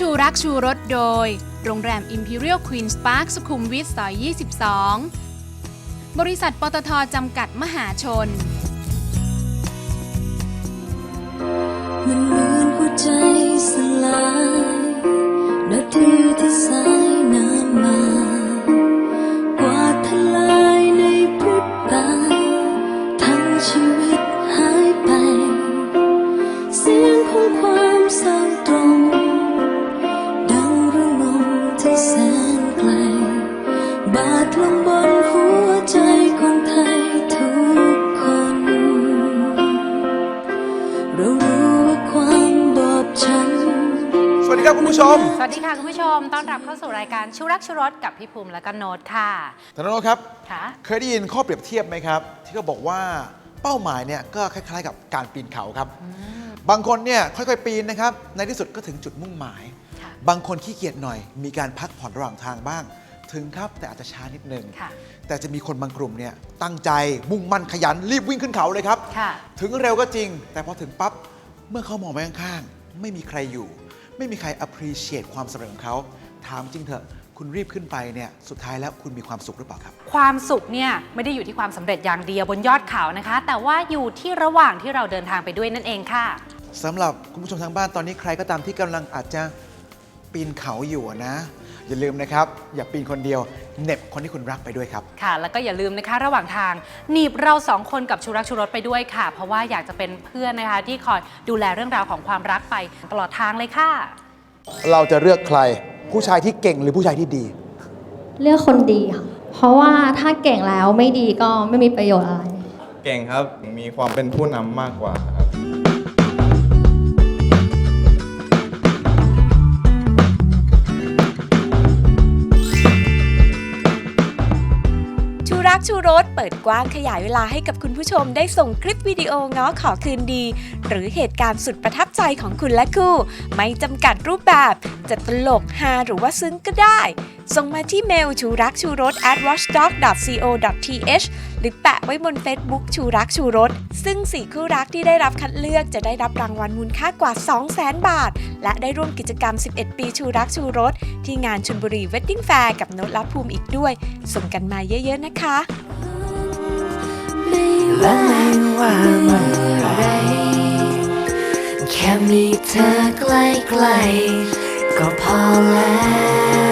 ชูรักชูรสโดย โรงแรม Imperial Queen's Park สุขุมวิทซอย 22 บริษัทปตทจำกัดมหาชนมันาดลงบนหัวใจคนไทยทุกคน เรารู้ว่าความบอบช้ำสวัสดีครับคุณผู้ชมสวัสดีค่ะคุณผู้ชม ต้อนรับเข้าสู่รายการชูรักชูรสกับพี่ภูมิและก็โน้ตค่ะธนโนครับ ค่ะ เคยได้ยินข้อเปรียบเทียบไหมครับ ที่เขาบอกว่าเป้าหมายเนี่ยก็คล้าย ๆ กับการปีนเขาครับ บางคนเนี่ยค่อยๆ ปีนนะครับ ในที่สุดก็ถึงจุดมุ่งหมาย ค่ะ บางคนขี้เกียจหน่อย มีการพักผ่อนระหว่างทางบ้าง ถึงครับ แต่อาจจะช้านิดนึง ค่ะ แต่จะมีคนบางกลุ่มเนี่ยตั้งใจมุ่งมั่นขยันรีบวิ่งขึ้นเขาเลยครับ ค่ะ ถึงเร็วก็จริง แต่พอถึงปั๊บ เมื่อเขามองไปข้างๆ ไม่มีใครอยู่ ไม่มีใคร appreciate ความสำเร็จของเขา ถามจริงเถอะ คุณรีบขึ้นไปเนี่ย สุดท้ายแล้วคุณมีความสุขหรือเปล่าครับ ความสุขเนี่ยไม่ได้อยู่ที่ความสำเร็จอย่างเดียวบนยอดเขานะคะ แต่ว่าอยู่ที่ระหว่างที่เราเดินทางไปด้วยนั่นเองค่ะ สำหรับคุณผู้ชมทางบ้านตอนนี้ใครก็ตามที่กำลังอาจจะปีนเขาอยู่นะ อย่าลืมนะครับ อย่าปีนคนเดียวเหน็บคนที่คุณรักไปด้วยครับ ค่ะ แล้วก็อย่าลืมนะคะระหว่างทางหนีบเราสองคนกับชูรักชูรสไปด้วยค่ะ เพราะว่าอยากจะเป็นเพื่อนนะคะที่คอยดูแลเรื่องราวของความรักไปตลอดทางเลยค่ะ เราจะเลือกใคร ผู้ชายที่เก่งหรือผู้ชายที่ดี เลือกคนดีค่ะ เพราะว่าถ้าเก่งแล้วไม่ดีก็ไม่มีประโยชน์อะไร เก่งครับ มีความเป็นผู้นำมากกว่าครับ ชูรักชูรสเปิดกว้างขยายเวลาให้กับคุณผู้ชมได้ส่งคลิปวิดีโอง้อขอคืนดี หรือเหตุการณ์สุดประทับใจของคุณและคู่ ไม่จำกัดรูปแบบ จะตลกฮาหรือว่าซึ้งก็ได้ส่งมาที่เมลชูรักชูรส at watchdog.co.th หรือแปะไว้บน Facebook ชูรักชูรส ซึ่งสี่คู่รักที่ได้รับคัดเลือกจะได้รับรางวัลมูลค่ากว่า 200,000 บาท และได้ร่วมกิจกรรม 11 ปีชูรักชูรส ที่งานชลบุรีเวดดิ้งแฟร์กับโนตและภูมิอีกด้วย ส่งกันมาเยอะๆนะคะไม่ว่าเมื่อไรแค่มีเธอใกล้ๆก็พอแล้ว